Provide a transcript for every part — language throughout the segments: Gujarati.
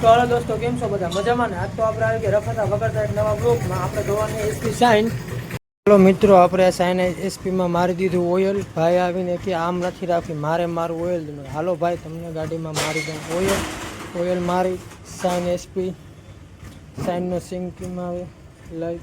તો હાલો દોસ્તો, કેમ છો બધા? મજામાં ને? આજ તો આપણે આવી ગયા રખડતા વગરતા એક નવા ગ્રુપમાં આપણે જોવાની એસપી સાઇન ચાલો મિત્રો, આપણે સાઇન એસપીમાં મારી દીધું ઓઇલ ભાઈ આવીને કે આમ નથી રાખી મારે મારું ઓઇલ હાલો ભાઈ, તમને ગાડીમાં મારી દઉં ઓઇલ ઓઇલ મારી સાઇન એસપી સાઇનનો સિંકમાં આવે. લઈ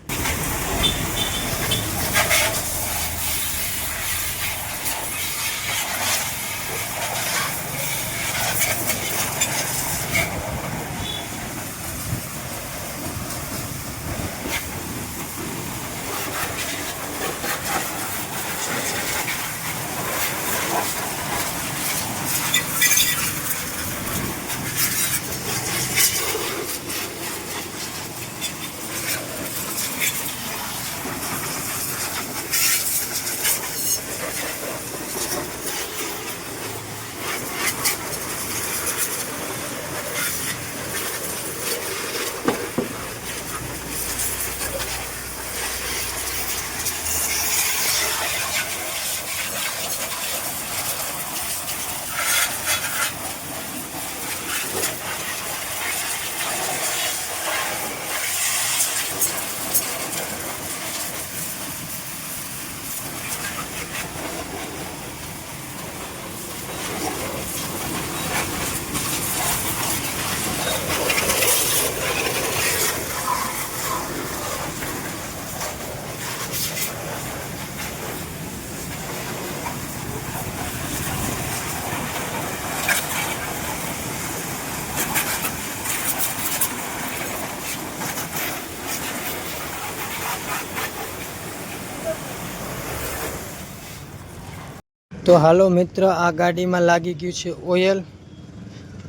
તો હાલો મિત્ર, આ ગાડીમાં લાગી ગયું છે ઓઇલ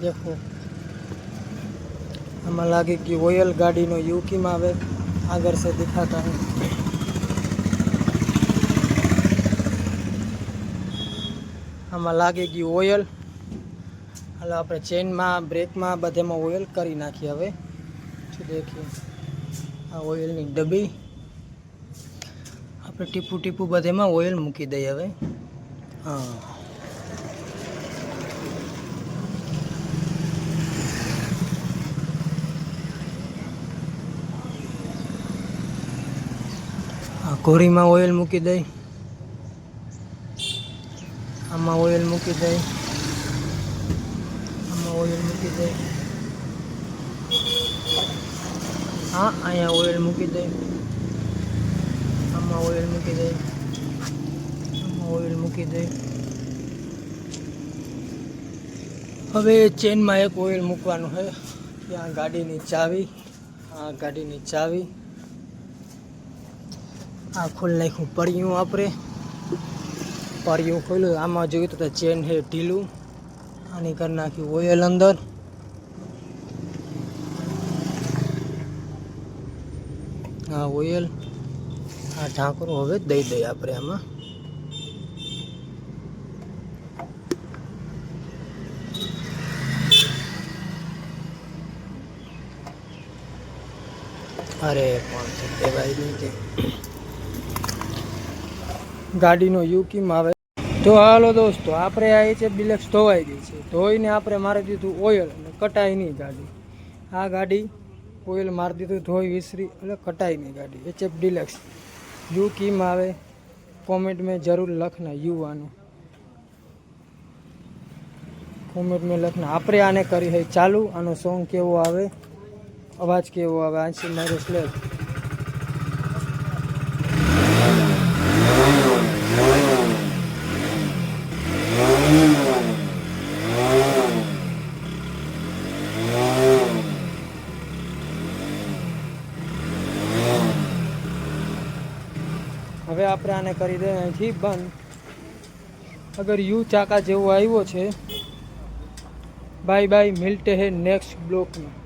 દેખો. આમાં લાગી ગયું ઓઇલ ગાડીનો યુકીમાં આવે. આગળ છે દેખાતા આમાં લાગી ગયું ઓઇલ હાલો આપણે ચેનમાં, બ્રેકમાં બધેમાં ઓઇલ કરી નાખીએ હવે. દેખીએ. આ ઓઇલની ડબ્બી. આપણે ટીપું ટીપું બધેમાં ઓઇલ મૂકી દઈએ હવે. હા. આ કોરીમાં ઓઇલ મૂકી દઈ. આમાં ઓઇલ મૂકી દઈ. આમાં ઓઇલ મૂકી દઈ. હા, અહીંયા ઓઇલ મૂકી દઈ. આમાં ઓઇલ મૂકી દઈ. ઓઇલ મૂકી દઈ હવે ચેનમાં એક ઓઇલ મૂકવાનું છે. ત્યાં ગાડીની ચાવી, આ ગાડીની ચાવી. આ ખોલી નાખ્યું, પડ્યું આપણે પડ્યું ખોલ્યું, આમાં જોયું તો ચેન છે ઢીલું. આની કરી નાખ્યું ઓઇલ અંદર. આ ઓઇલ આ ઢાંકણું હવે દઈ દઈએ આપણે આમાં. અરે પણ કહેવાય નહીં કે ગાડીનો યુકીમાં આવે? તો હાલો દોસ્તો, આપણે આ એચ ડિલેક્સ ધોવાઈ ગઈ છે. ધોઈને આપણે મારી દીધું ઓઇલ અને કટાઈ નહીં ગાડી. આ ગાડી ઓઇલ મારી દીધું, ધોઈ વિસરી એટલે કટાઈ નહીં ગાડી. એચએફ ડિલેક્સ યુ કીમ આવે? કોમેન્ટ મેં જરૂર લખના યુવાનું. કોમેન્ટ મેં લખના. આપણે આને કરી હોય ચાલુ, આનો સોંગ કેવો આવે? અવાજ કેવો આવે? આંસી મારો સ્લેબ હવે આપણે આને કરી દઈએ. અહીંથી બંધ. અગર યુ ચાકા જેવો આવ્યો છે બાય બાય મિલતે હે નેક્સ્ટ બ્લોકમાં